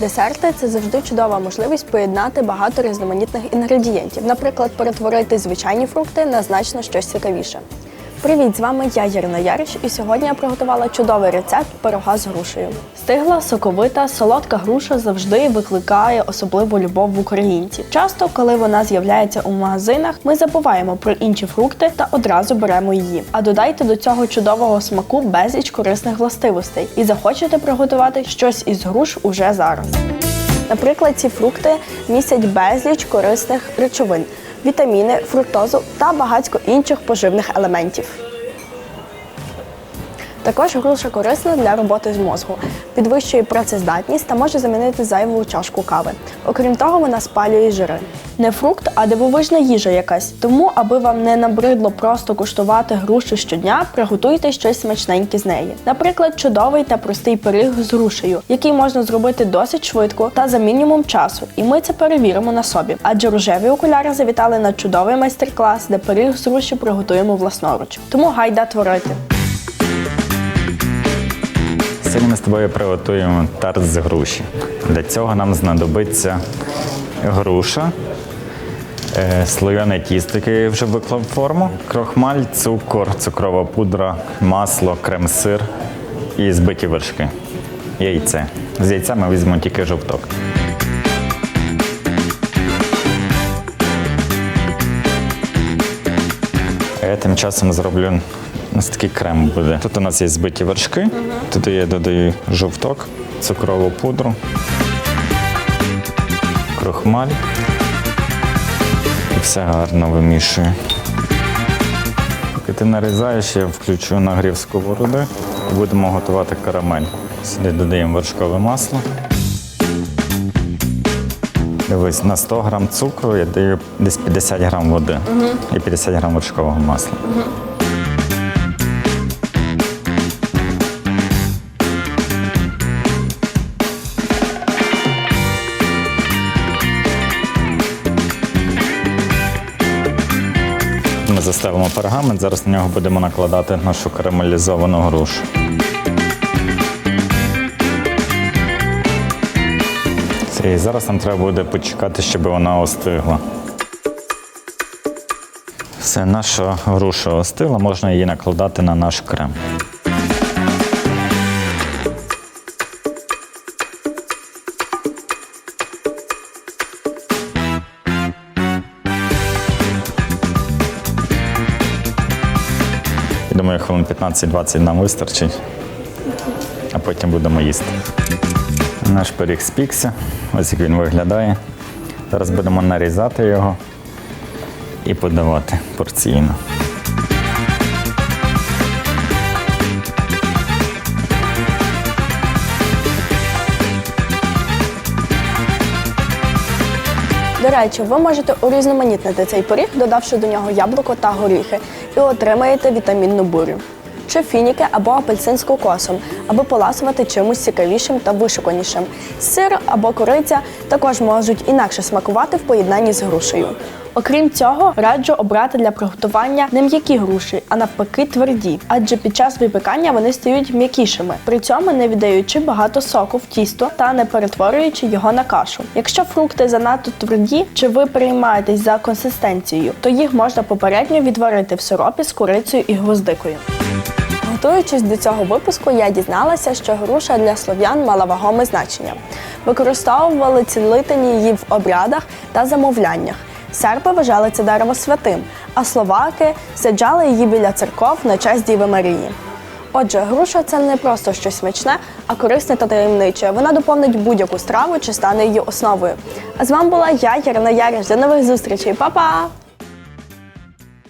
Десерти це завжди чудова можливість поєднати багато різноманітних інгредієнтів, наприклад, перетворити звичайні фрукти на значно щось цікавіше. Привіт, з вами я Ірина Яриш, і сьогодні я приготувала чудовий рецепт пирога з грушею. Стигла, соковита, солодка груша завжди викликає особливу любов в українців. Часто, коли вона з'являється у магазинах, ми забуваємо про інші фрукти та одразу беремо її. А додайте до цього чудового смаку безліч корисних властивостей і захочете приготувати щось із груш уже зараз. Наприклад, ці фрукти містять безліч корисних речовин, вітаміни, фруктозу та багатько інших поживних елементів. Також груша корисна для роботи з мозку, підвищує працездатність та може замінити зайву чашку кави. Окрім того, вона спалює жири. Не фрукт, а дивовижна їжа якась. Тому, аби вам не набридло просто куштувати грушу щодня, приготуйте щось смачненьке з неї. Наприклад, чудовий та простий пиріг з грушею, який можна зробити досить швидко та за мінімум часу. І ми це перевіримо на собі. Адже рожеві окуляри завітали на чудовий майстер-клас, де пиріг з груші приготуємо власноруч. Тому гайда творити. Сьогодні ми з тобою приготуємо тарт з груші. Для цього нам знадобиться груша, е, слоєне тісто, яке вже виклав форму, крохмаль, цукор, цукрова пудра, масло, крем-сир і збиті вершки. Яйце. З яйця ми візьмемо тільки жовток. Я тим часом зроблю ось такий крем буде. Тут у нас є збиті вершки, туди я додаю жовток, цукрову пудру, крохмаль. І все гарно вимішую. Поки ти нарізаєш, я включу нагрів сковороди і будемо готувати карамель. Сюди додаємо вершкове масло. Дивись, на 100 грам цукру я даю десь 50 грам води і 50 грам вершкового масла. Ми заставимо пергамент, зараз на нього будемо накладати нашу карамелізовану грушу. І зараз нам треба буде почекати, щоб вона остигла. Все, наша груша остигла, можна її накладати на наш крем. Думаю, хвилин 15-20 нам вистачить, а потім будемо їсти. Наш пиріг спікся, ось як він виглядає. Зараз будемо нарізати його і подавати порційно. До речі, ви можете урізноманітнити цей пиріг, додавши до нього яблуко та горіхи, і отримаєте вітамінну бурю. Чи фініки або апельсин з кокосом, аби поласувати чимось цікавішим та вишуканішим. Сир або кориця також можуть інакше смакувати в поєднанні з грушею. Окрім цього, раджу обрати для приготування не м'які груші, а навпаки тверді, адже під час випікання вони стають м'якішими, при цьому не віддаючи багато соку в тісто та не перетворюючи його на кашу. Якщо фрукти занадто тверді, чи ви переймаєтесь за консистенцією, то їх можна попередньо відварити в сиропі з курицею і гвоздикою. Готуючись до цього випуску, я дізналася, що груша для слов'ян мала вагоме значення. Використовували цілителі її в обрядах та замовляннях. Серби вважали це дерево святим, а словаки саджали її біля церков на честь Діви Марії. Отже, груша це не просто щось смачне, а корисне та таємниче. Вона доповнить будь-яку страву чи стане її основою. А з вами була я, Ярина Яриш. До нових зустрічей, Па-па!